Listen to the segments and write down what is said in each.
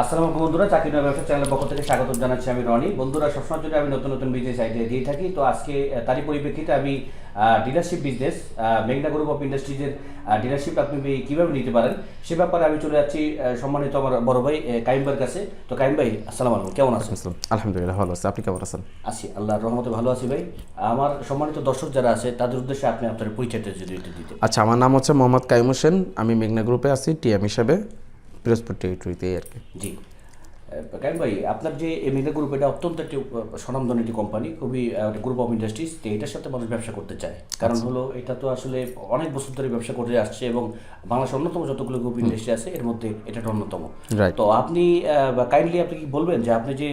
আসসালামু আলাইকুম বন্ধুরা চাকরি নয় ব্যবসা চ্যানেলের পক্ষ থেকে স্বাগত জানাচ্ছি আমি রনি। বন্ধুরা সবসময় জন্য আমি নতুন নতুন বিজনেস আইডিয়া দিয়ে থাকি। তো আজকে তারই পরিপ্রেক্ষিতে আমি ডিলারশিপ বিজনেস মেঘনা গ্রুপ অফ ইন্ডাস্ট্রিজের ডিলারশিপ আপনি কীভাবে নিতে পারেন? সে ব্যাপারে আমি চলে যাচ্ছি সম্মানিত আমার বড় ভাই আহ, কাইম কাছে। তো কাইম ভাই আসসালামু আলাইকুম। কেমন আছেন? আলহামদুলিল্লাহ ভালো আছে। আপনি কেমন আছেন? আছি আল্লাহর রহমতে ভালো আছি ভাই। আমার সম্মানিত দর্শক যারা আছে তাদের উদ্দেশ্যে আপনি আপনার পরিচয়টা যদি দিতে আচ্ছা আমার নাম হচ্ছে মোহাম্মদ কাইম হোসেন। আমি মেঘনা গ্রুপে আছি টিএম হিসেবে। পিরোজপুর টেরিটরিতে আর কি। জি। কারণ ভাই আপনার যে এমিনা গ্রুপ এটা অত্যন্ত একটি স্বনামধন্য একটি কোম্পানি খুবই গ্রুপ অফ ইন্ডাস্ট্রিজ তো এটার সাথে মানুষ ব্যবসা করতে চায়। কারণ হলো এটা তো আসলে অনেক বছর ধরে ব্যবসা করে আসছে এবং বাংলাদেশের অন্যতম যতগুলো গ্রুপ ইন্ডাস্ট্রি আছে এর মধ্যে এটা অন্যতম. তো আপনি কাইন্ডলি আপনি কি বলবেন যে আপনি যে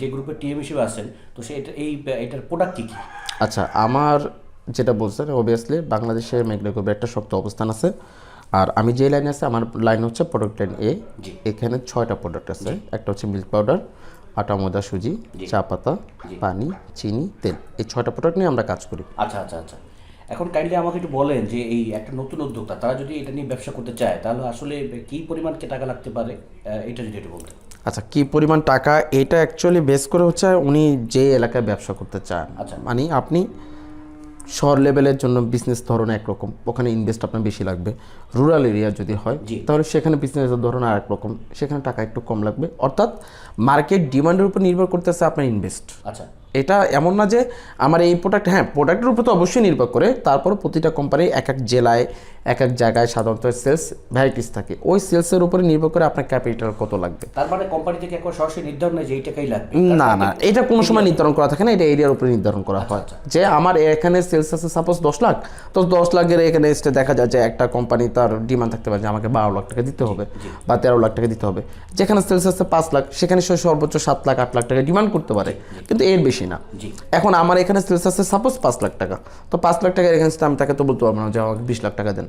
যে গ্রুপের টিএম হিসেবে আছেন তো সে এটা এই এটার প্রোডাক্ট কি কি? আচ্ছা আমার যেটা বলছেন অবভিয়াসলি বাংলাদেশে মেঘনা গ্রুপের একটা শক্ত অবস্থান আছে। আর আমি যে লাইনে আছে আমার লাইন হচ্ছে প্রোডাক্ট লাইন এ এখানে ছয়টা প্রোডাক্ট আছে। একটা হচ্ছে মিল্ক পাউডার আটা ময়দা সুজি চা পাতা পানি চিনি তেল। এই ছয়টা প্রোডাক্ট নিয়ে আমরা কাজ করি। আচ্ছা আচ্ছা আচ্ছা। এখন কাইন্ডলি আমাকে একটু বলেন যে এই একটা নতুন উদ্যোক্তা তারা যদি এটা নিয়ে ব্যবসা করতে চায় তাহলে আসলে কি পরিমাণ কি টাকা লাগতে পারে? এটা যদি একটু বলতেন। আচ্ছা কি পরিমাণ টাকা? এটা অ্যাকচুয়ালি বেস করে হচ্ছে উনি যে এলাকায় ব্যবসা করতে চান। আচ্ছা। মানে আপনি শহর লেভেলের জন্য বিজনেস ধরন একরকম ওখানে ইনভেস্ট আপনার বেশি লাগবে। রুরাল এরিয়া যদি হয় তাহলে সেখানে বিজনেসের ধরন আর একরকম সেখানে টাকা একটু কম লাগবে। অর্থাৎ মার্কেট ডিমান্ডের উপর নির্ভর করতেছে আপনার ইনভেস্ট আচ্ছা। এটা এমন না যে আমার এই প্রোডাক্ট হ্যাঁ প্রোডাক্টের উপর তো অবশ্যই নির্ভর করে তারপর প্রতিটা কোম্পানি এক এক জেলায় এক এক জায়গায় সাধারণত সেলস ভ্যারাইটিস থাকে। ওই সেলসের উপরে নির্ভর করে আপনার ক্যাপিটাল কত লাগবে। তার মানে কোম্পানি থেকে একবার সরাসরি নির্ধারণ নেই যে এই টাকাই লাগবে। না না এটা কোনো সময় নির্ধারণ করা থাকে না এটা এরিয়ার উপরে নির্ধারণ করা হয়। যে আমার এখানে সেলস আছে সাপোজ দশ লাখ তো দশ লাখের এখানে এসে দেখা যায় যে একটা কোম্পানি তার ডিমান্ড থাকতে পারে যে আমাকে বারো লাখ টাকা দিতে হবে বা তেরো লাখ টাকা দিতে হবে। যেখানে সেলস আছে পাঁচ লাখ সেখানে সে সর্বোচ্চ সাত লাখ আট লাখ টাকা ডিমান্ড করতে পারে। কিন্তু এর বেশি না। এখন আমার এখানে সেলস আছে সাপোজ পাঁচ লাখ টাকা তো পাঁচ লাখ টাকার এখানে আমি তাকে তো বলতে পারব না যে আমাকে বিশ লাখ টাকা দেন।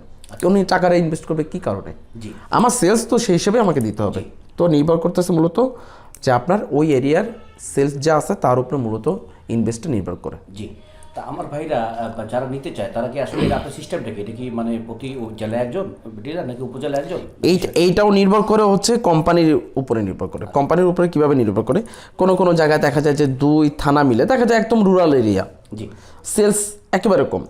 উনি টাকাটা ইনভেস্ট করবে কি কারণে? জি। আমার সেলস তো সেই হিসেবে আমাকে দিতে হবে। তো নির্ভর করতেছে মূলত যে আপনার ওই এরিয়ার সেলস যা আছে তার উপরে মূলত ইনভেস্টটা নির্ভর করে। জি। তা আমার ভাইরা যারা নিতে চায় তারা কি আসলে আপনার সিস্টেমটা কি? এটা কি মানে প্রতি জেলায় একজন ডিলার নাকি উপজেলায় একজন? এই এইটাও নির্ভর করে হচ্ছে কোম্পানির উপরে নির্ভর করে। কোম্পানির উপরে কীভাবে নির্ভর করে? কোনো কোনো জায়গায় দেখা যায় যে দুই থানা মিলে দেখা যায় একদম রুরাল এরিয়া জি। সেলস একেবারে কম।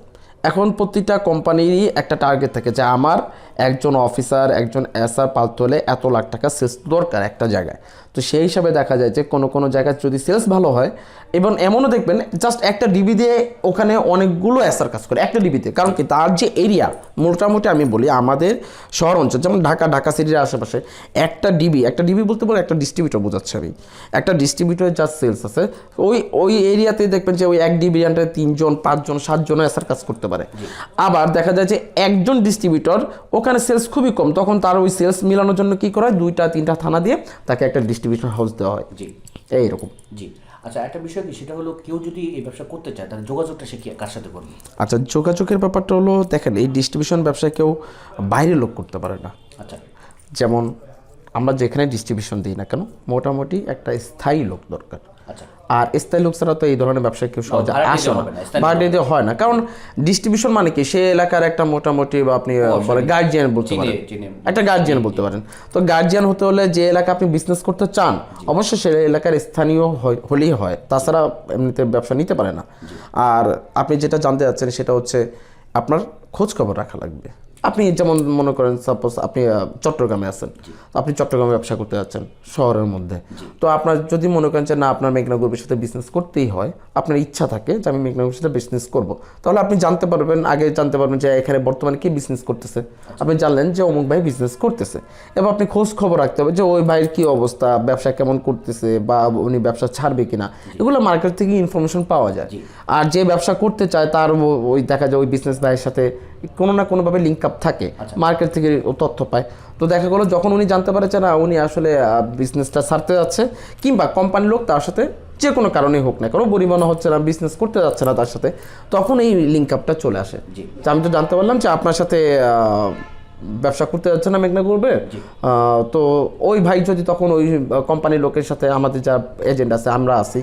এখন প্রতিটা কোম্পানিরই একটা টার্গেট থাকে যে আমার একজন অফিসার একজন এসআর পালতে হলে এত লাখ টাকা সেলস দরকার একটা জায়গায়। তো সেই হিসাবে দেখা যায় যে কোনো কোনো জায়গায় যদি সেলস ভালো হয়, এবং এমনও দেখবেন জাস্ট একটা ডিবি দিয়ে ওখানে অনেকগুলো এসআর কাজ করে, একটা ডিবিতে কারণ কি? তার যে এরিয়া মোটামুটি আমি বলি আমাদের শহর অঞ্চল, যেমন ঢাকা ঢাকা সিটির আশেপাশে একটা ডিবি একটা ডিবি বলতে পারো একটা ডিস্ট্রিবিউটর বোঝাচ্ছে আমি। একটা ডিস্ট্রিবিউটরের যা সেলস আছে। ওই ওই এরিয়াতে দেখবেন যে ওই এক ডিভিশনটায় তিনজন, পাঁচজন, সাতজন এসার কাজ করতে পারে। আবার দেখা যায় যে একজন ডিস্ট্রিবিউটর ওখানে সেলস খুবই কম তখন তার ওই সেলস মিলানোর জন্য কি করা হয়? দুইটা তিনটা থানা দিয়ে তাকে একটা ডিস্ট্রিবিউশন হাউস দেওয়া হয়। জি। এইরকম। জি। আচ্ছা একটা বিষয় কি? সেটা হলো কেউ যদি এই ব্যবসা করতে চায় তাহলে যোগাযোগটা সে কার সাথে করবে? আচ্ছা যোগাযোগের ব্যাপারটা হলো দেখেন এই ডিস্ট্রিবিউশন ব্যবসায় কেউ বাইরে লোক করতে পারে না। আচ্ছা। যেমন আমরা যেখানে ডিস্ট্রিবিউশন দিই না কেন মোটামুটি একটা স্থায়ী লোক দরকার। আর স্থায়ী লোক ছাড়া তো এই ধরনের ব্যবসায় কেউ সহজে আসে না। ভাড়া দিয়ে হয় না কারণ ডিস্ট্রিবিউশন মানে কি? সে এলাকার একটা মোটামুটি বা আপনি বলে গার্জিয়ান বলতে পারেন। একটা গার্জিয়ান বলতে পারেন। তো গার্জিয়ান হতে হলে যে এলাকা আপনি বিজনেস করতে চান অবশ্যই সে এলাকার স্থানীয় হলেই হয়। তাছাড়া এমনিতে ব্যবসা নিতে পারে না। আর আপনি যেটা জানতে যাচ্ছেন সেটা হচ্ছে আপনার খোঁজ খবর রাখা লাগবে। আপনি যেমন মনে করেন সাপোজ আপনি চট্টগ্রামে আছেন। আপনি চট্টগ্রামে ব্যবসা করতে যাচ্ছেন শহরের মধ্যে। তো আপনার যদি মনে করেন যে না আপনার মেঘনা গ্রুপের সাথে বিজনেস করতেই হয় আপনার ইচ্ছা থাকে যে আমি মেঘনা গ্রুপের সাথে বিজনেস করব। তাহলে আপনি জানতে পারবেন আগে জানতে পারবেন যে এখানে বর্তমানে কি বিজনেস করতেছে। আপনি জানলেন যে অমুক ভাই বিজনেস করতেছে। এবার আপনি খোঁজ খবর রাখতে হবে যে ওই ভাইয়ের কী অবস্থা ব্যবসা কেমন করতেছে বা উনি ব্যবসা ছাড়বে কিনা? এগুলো মার্কেট থেকে ইনফরমেশন পাওয়া যায়। আর যে ব্যবসা করতে চায় তার ওই দেখা যায় ওই বিজনেস ভাইয়ের সাথে কোনো না কোনোভাবে লিঙ্ক আপ থাকে মার্কেট থেকে ও তথ্য পায়। তো দেখা গেলো যখন উনি জানতে পারে যে না উনি আসলে বিজনেসটা ছাড়তে যাচ্ছে কিংবা কোম্পানির লোক তার সাথে যে কোনো কারণেই হোক না কোনো পরিমাণ হচ্ছে না বিজনেস করতে যাচ্ছে না তার সাথে তখন এই লিঙ্ক আপটা চলে আসে। যে আমি তো জানতে পারলাম যে আপনার সাথে ব্যবসা করতে যাচ্ছে না মেঘনা করবে। তো ওই ভাই যদি তখন ওই কোম্পানির লোকের সাথে আমাদের যা এজেন্ট আছে আমরা আছি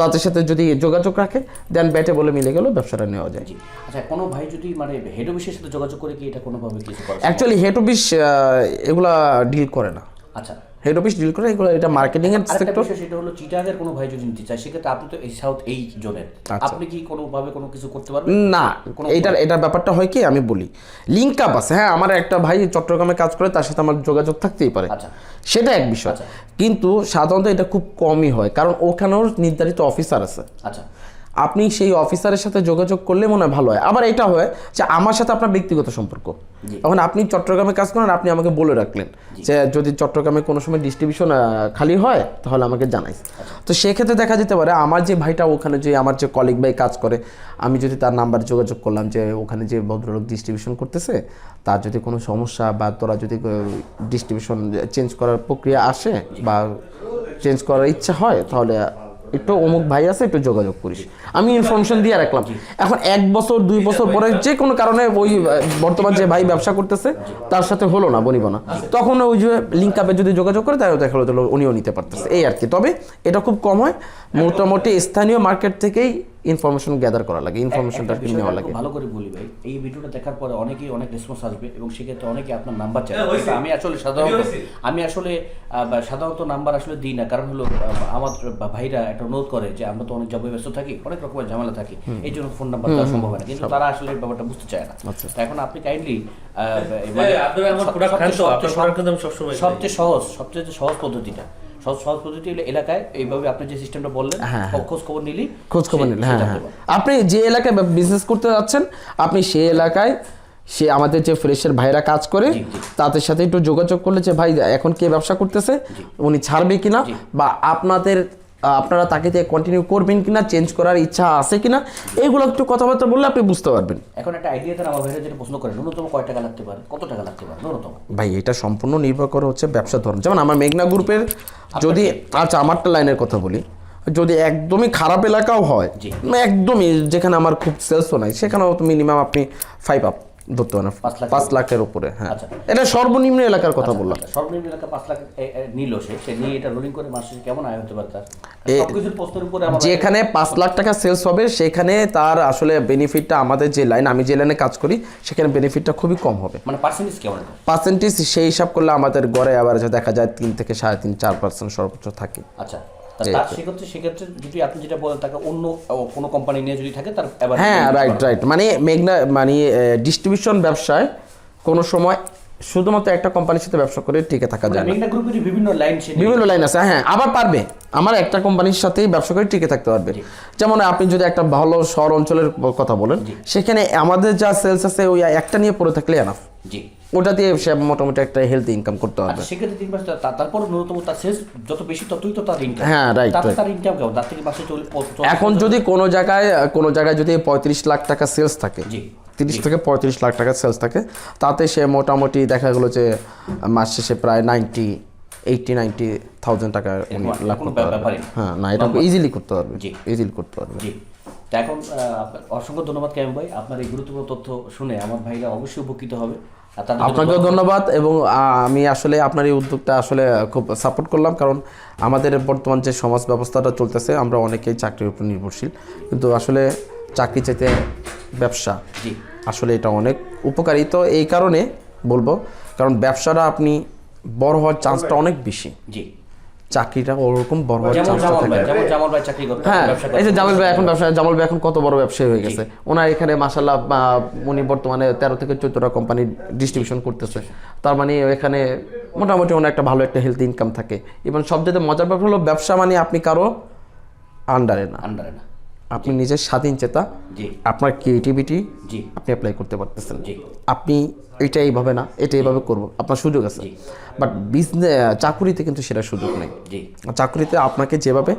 তাদের সাথে যদি যোগাযোগ রাখে দেন ব্যাটে বলে মিলে গেল ব্যবসাটা নেওয়া যায়। আচ্ছা কোনো ভাই যদি মানে হেড অফিসের সাথে যোগাযোগ করে কি এটা কোনোভাবে কিছু করা? অ্যাকচুয়ালি হেড অফিস এগুলা ডিল করে না। আচ্ছা। হেড অফিস ডিল করে এগুলো এটা মার্কেটিং এর সেক্টর সেটা হলো চিটাগের কোনো ভাই যদি নিতে চায় সেক্ষেত্রে আপনি তো এই সাউথ এই জোনের। আচ্ছা। আপনি কি কোনো ভাবে কোনো কিছু করতে পারবেন? না এটার এটার ব্যাপারটা হয় কি আমি বলি। লিঙ্ক আপ আছে। হ্যাঁ আমার একটা ভাই চট্টগ্রামে কাজ করে তার সাথে আমার যোগাযোগ থাকতেই পারে। আচ্ছা। সেটা এক বিষয়। আচ্ছা। কিন্তু সাধারণত এটা খুব কমই হয় কারণ ওখানেও নির্ধারিত অফিসার আছে। আচ্ছা। আপনি সেই অফিসারের সাথে যোগাযোগ করলে মনে হয় ভালো হয়। আবার এটা হয় যে আমার সাথে আপনার ব্যক্তিগত সম্পর্ক। এখন আপনি চট্টগ্রামে কাজ করেন আপনি আমাকে বলে রাখলেন যে যদি চট্টগ্রামে কোনো সময় ডিস্ট্রিবিউশন খালি হয় তাহলে আমাকে জানাইস। তো সেক্ষেত্রে দেখা যেতে পারে আমার যে ভাইটা ওখানে যে আমার যে কলিগ ভাই কাজ করে আমি যদি তার নাম্বার যোগাযোগ করলাম যে ওখানে যে ভদ্রলোক ডিস্ট্রিবিউশন করতেছে তার যদি কোনো সমস্যা বা তোরা যদি ডিস্ট্রিবিউশন চেঞ্জ করার প্রক্রিয়া আসে বা চেঞ্জ করার ইচ্ছা হয় তাহলে একটু অমুক ভাই আছে, একটু যোগাযোগ করিস। আমি ইনফরমেশন দিয়ে রাখলাম। এখন এক বছর, দুই বছর পরে যে কোনো কারণে ওই বর্তমান যে ভাই ব্যবসা করতেছে, তার সাথে হলো না বনিব না তখন ওই যে লিঙ্ক আপে যদি যোগাযোগ করে, তাহলে দেখা হলো উনিও নিতে পারতেছে। এই আর কি। তবে এটা খুব কম হয়। মোটামুটি স্থানীয় মার্কেট থেকেই ইনফরমেশন গ্যাদার করা লাগে ইনফরমেশনটা একটা নেওয়া লাগে। ভালো করে বলি ভাই এই ভিডিওটা দেখার পরে অনেকেই অনেক রেসপন্স আসবে এবং সেক্ষেত্রে অনেকে আপনার নাম্বার চাই আমি আসলে সাধারণত আমি আসলে সাধারণত নাম্বার আসলে দিই না কারণ হলো আমার ভাইরা একটা অনুরোধ করে যে আমরা তো অনেক জবে ব্যস্ত থাকি অনেক রকমের ঝামেলা থাকি। এই জন্য ফোন নাম্বার দেওয়া সম্ভব হয় না কিন্তু তারা আসলে এই ব্যাপারটা বুঝতে চায় না। আচ্ছা। তো এখন আপনি কাইন্ডলি আমি সবসময় সবচেয়ে সহজ সবচেয়ে সহজ পদ্ধতিটা। সহজ সহজ পদ্ধতি হলো এলাকায় এইভাবে আপনি যে সিস্টেমটা বললেন হ্যাঁ, খোঁজ খবর নিলি খোঁজ খবর সে- নিলে হ্যাঁ হ্যাঁ। আপনি যে এলাকায় বিজনেস করতে যাচ্ছেন আপনি সেই এলাকায় সে আমাদের যে ফ্রেশের ভাইরা কাজ করে। তাদের সাথে একটু যোগাযোগ করলে যে ভাই এখন কে ব্যবসা করতেছে? উনি ছাড়বে কিনা? বা আপনাদের আপনারা তাকে দিয়ে কন্টিনিউ করবেন কিনা চেঞ্জ করার ইচ্ছা আছে কিনা এইগুলো একটু কথাবার্তা বললে আপনি বুঝতে পারবেন। এখন একটা আইডিয়া দেন আমার ভাইরা যেটা প্রশ্ন করেন। ন্যূনতম কয় টাকা লাগতে পারে? কত টাকা লাগতে পারে? ন্যূনতম। ভাই এটা সম্পূর্ণ নির্ভর করে হচ্ছে ব্যবসা ধরন। যেমন আমার মেঘনা গ্রুপের যদি আচ্ছা আমারটা লাইনের কথা বলি। যদি একদমই খারাপ এলাকাও হয়। একদমই যেখানে আমার খুব সেলসও নাই সেখানেও তো মিনিমাম আপনি ফাইভ আপ ধরতে পারেন পাঁচ লাখের উপরে হ্যাঁ। আচ্ছা। এটা সর্বনিম্ন এলাকার কথা বললাম। সর্বনিম্ন এলাকা পাঁচ লাখ নিল সে সে নিয়ে এটা রোলিং করে মাসে কেমন আয় হতে পারে তার? যেখানে পাঁচ লাখ টাকা সেলস হবে সেখানে তার আসলে বেনিফিটটা আমাদের যে লাইন আমি যে লাইনে কাজ করি সেখানে বেনিফিটটা খুবই কম হবে। মানে পার্সেন্টেজ কেমন? পার্সেন্টেজ সেই হিসাব করলে আমাদের গড়ে আবার দেখা যায় তিন থেকে সাড়ে তিন চার পার্সেন্ট সর্বোচ্চ থাকে। আচ্ছা। তার সেক্ষেত্রে সেক্ষেত্রে যদি আপনি যেটা বলেন তাকে অন্য কোনো কোম্পানি নিয়ে যদি থাকে তার হ্যাঁ রাইট রাইট মানে মেঘনা মানে ডিস্ট্রিবিউশন ব্যবসায় কোনো সময় শুধুমাত্র একটা কোম্পানির সাথে ব্যবসা করে টিকে থাকা যায় না। বিভিন্ন লাইন বিভিন্ন লাইন আছে হ্যাঁ আবার পারবে। আমার একটা কোম্পানির সাথেই ব্যবসা করে টিকে থাকতে পারবে। যেমন আপনি যদি একটা ভালো শহর অঞ্চলের কথা বলেন সেখানে আমাদের যা সেলস আছে ওই একটা নিয়ে পড়ে থাকলে এনাফ জি। ওটা দিয়ে সে মোটামুটি একটা হেলথ ইনকাম করতে আচ্ছা সেক্ষেত্রে তিন মাস তারপর ন্যূনতম তার শেষ যত বেশি ততই তো তার ইনকাম হ্যাঁ, right. তার ইনকাম কেমন? তার থেকে মাসে চল্লিশ এখন যদি কোনো জায়গায় কোনো জায়গায় যদি পঁয়ত্রিশ লাখ টাকা সেলস থাকে জি। তিরিশ থেকে পঁয়ত্রিশ লাখ টাকা সেলস থাকে তাতে সে মোটামুটি দেখা গেলো যে মাস শেষে প্রায় নাইনটি নাইনটি থাউজেন্ড টাকা লাভ করতে পারবে হ্যাঁ না এটা ইজিলি করতে পারবে। ইজিলি করতে পারবে। জি। তা এখন অসংখ্য ধন্যবাদ ক্যাম ভাই। আপনার এই গুরুত্বপূর্ণ তথ্য শুনে আমার ভাইরা অবশ্যই উপকৃত হবে। আপনাকেও ধন্যবাদ। এবং আমি আসলে আপনার এই উদ্যোগটা আসলে খুব সাপোর্ট করলাম। কারণ আমাদের বর্তমান যে সমাজ ব্যবস্থাটা চলতেছে আমরা অনেকেই চাকরির উপর নির্ভরশীল। কিন্তু আসলে চাকরি চাইতে ব্যবসা জি। আসলে এটা অনেক উপকারী। তো এই কারণে বলব কারণ ব্যবসাটা আপনি বড় হওয়ার চান্সটা অনেক বেশি। জি। চাকরিটা ওরকম বড় হওয়ার জামাল থাকে। জামাল ভাই চাকরি করতে হ্যাঁ এই যে জামাল ভাই এখন ব্যবসা জামাল ভাই এখন কত বড় ব্যবসায়ী হয়ে গেছে? ওনার এখানে মাসাল্লাহ উনি বর্তমানে তেরো থেকে চোদ্দটা কোম্পানি ডিস্ট্রিবিউশন করতেছে। তার মানে এখানে মোটামুটি ওনার একটা ভালো একটা হেলথ ইনকাম থাকে। এবং সবচেয়ে মজার ব্যাপার হলো ব্যবসা মানে আপনি কারও আন্ডারে না। আন্ডারে না। আপনি নিজের স্বাধীন চেতা আপনার ক্রিয়েটিভিটি আপনি অ্যাপ্লাই করতে পারতেছেন। আপনি এটা এইভাবে না এটা এইভাবে করব আপনার সুযোগ আছে। বাট বিজনেস চাকুরিতে কিন্তু সেটা সুযোগ নেই। চাকুরিতে আপনাকে যেভাবে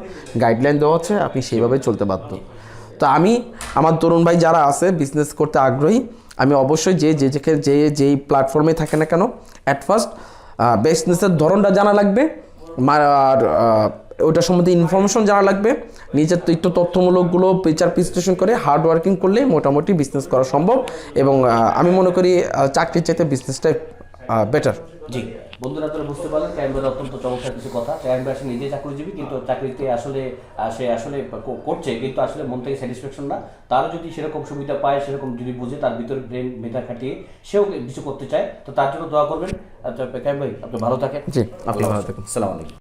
গাইডলাইন দেওয়া হচ্ছে আপনি সেইভাবে চলতে বাধ্য। তো আমি আমার তরুণ ভাই যারা আছে বিজনেস করতে আগ্রহী আমি অবশ্যই যে যে যে যেই প্ল্যাটফর্মে থাকে না কেন অ্যাট ফার্স্ট বিজনেসের ধরনটা জানা লাগবে। আর ওটা সম্বন্ধে ইনফরমেশন জানা লাগবে নিজের একটু তথ্যমূলকগুলো বিচার বিশ্লেষণ করে হার্ড ওয়ার্কিং করলে মোটামুটি বিজনেস করা সম্ভব এবং আমি মনে করি চাকরির চাইতে বিজনেসটাই বেটার জি। বন্ধুরা আপনারা বুঝতে পারলেন ভাইয়ের অত্যন্ত চমৎকার কিছু কথা। ভাই আসলে নিজে চাকরিজীবী কিন্তু চাকরিতে আসলে সে আসলে করছে কিন্তু আসলে মন থেকে স্যাটিসফ্যাকশন না। তারও যদি সেরকম সুবিধা পায় সেরকম যদি বুঝে তার ভিতরে ব্রেন মেধা খাটিয়ে সেও কিছু করতে চায় তো তার জন্য দোয়া করবেন। আচ্ছা ক্যাম ভাই আপনি ভালো থাকেন। জি আপনি ভালো থাকুন। সালাম আলাইকুম।